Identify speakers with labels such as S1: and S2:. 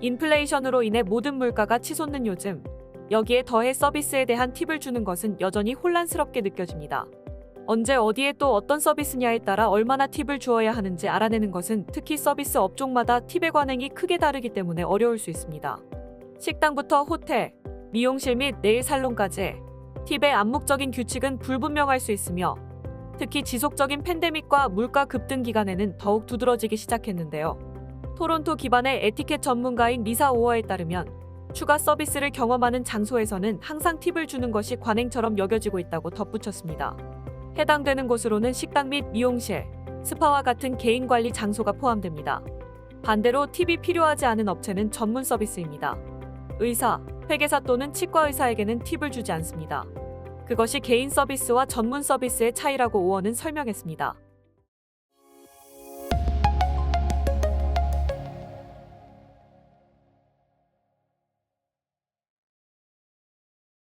S1: 인플레이션으로 인해 모든 물가가 치솟는 요즘 여기에 더해 서비스에 대한 팁을 주는 것은 여전히 혼란스럽게 느껴집니다. 언제 어디에 또 어떤 서비스냐에 따라 얼마나 팁을 주어야 하는지 알아내는 것은 특히 서비스 업종마다 팁의 관행이 크게 다르기 때문에 어려울 수 있습니다. 식당부터 호텔, 미용실 및 네일 살론까지 팁의 암묵적인 규칙은 불분명할 수 있으며 특히 지속적인 팬데믹과 물가 급등 기간에는 더욱 두드러지기 시작했는데요. 토론토 기반의 에티켓 전문가인 리사 오어에 따르면 추가 서비스를 경험하는 장소에서는 항상 팁을 주는 것이 관행처럼 여겨지고 있다고 덧붙였습니다. 해당되는 곳으로는 식당 및 미용실, 스파와 같은 개인 관리 장소가 포함됩니다. 반대로 팁이 필요하지 않은 업체는 전문 서비스입니다. 의사, 회계사 또는 치과 의사에게는 팁을 주지 않습니다. 그것이 개인 서비스와 전문 서비스의 차이라고 오어는 설명했습니다.